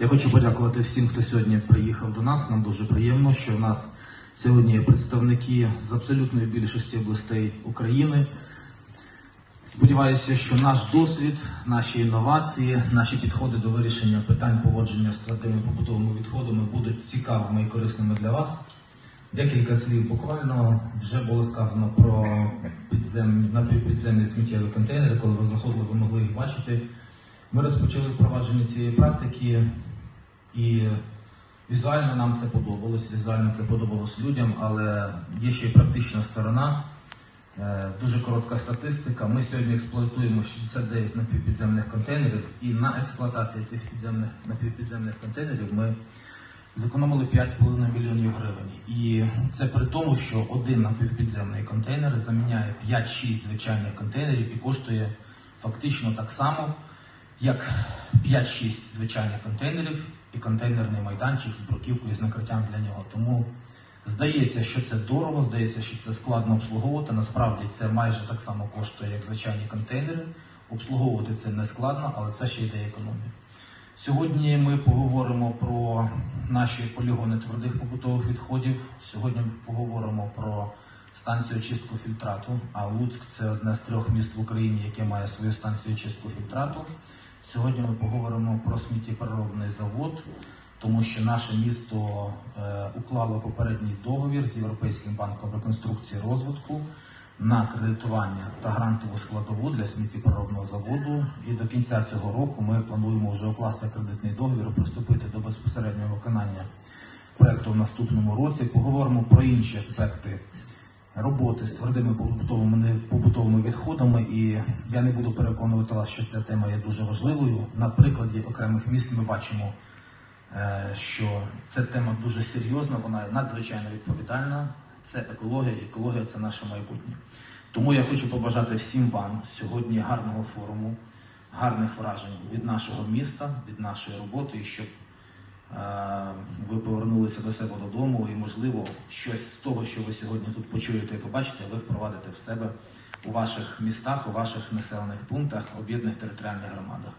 Я хочу подякувати всім, хто сьогодні приїхав до нас. Нам дуже приємно, що в нас сьогодні є представники з абсолютної більшості областей України. Сподіваюся, що наш досвід, наші інновації, наші підходи до вирішення питань поводження з твердими побутовими відходами будуть цікавими і корисними для вас. Декілька слів буквально вже було сказано про підземні напівпідземні сміттєві контейнери. Коли ви заходили, ви могли їх бачити. Ми розпочали впровадження цієї практики, і візуально нам це подобалось, візуально це подобалось людям, але є ще й практична сторона. Е, Дуже коротка статистика. Ми сьогодні експлуатуємо 69 напівпідземних контейнерів, і на експлуатації цих підземних напівпідземних контейнерів ми зекономили 5,5 мільйонів гривень. І це при тому, що один напівпідземний контейнер заміняє 5-6 звичайних контейнерів і коштує фактично так само, як 5-6 звичайних контейнерів і контейнерний майданчик з бруківкою з накриттям для нього. Тому здається, що це дорого, здається, що це складно обслуговувати. Насправді це майже так само коштує, як звичайні контейнери. Обслуговувати це не складно, але це ще йде економія. Сьогодні ми поговоримо про наші полігони твердих побутових відходів. Сьогодні ми поговоримо про станцію чистку фільтрату. А Луцьк це одне з трьох міст в Україні, яке має свою станцію чистку фільтрату. Сьогодні ми поговоримо про сміттєпереробний завод, тому що наше місто е, уклало попередній договір з Європейським банком реконструкції розвитку на кредитування та грантову складову для сміттєпереробного заводу. І до кінця цього року ми плануємо вже укласти кредитний договір приступити до безпосереднього виконання проекту в наступному році. Поговоримо про інші аспекти роботи з твердими побутовими, побутовими відходами. І я не буду переконувати вас, що ця тема є дуже важливою. На прикладі окремих міст ми бачимо, е, що ця тема дуже серйозна, вона надзвичайно відповідальна. Це екологія, екологія це наше майбутнє. Тому я хочу побажати всім вам сьогодні гарного форуму, гарних вражень від нашого міста, від нашої роботи, щоб ви повернулися до себе додому, і, можливо, щось з того, що ви сьогодні тут почуєте і побачите, ви впровадите в себе у ваших містах, у ваших населених пунктах, об'єднаних територіальних громадах.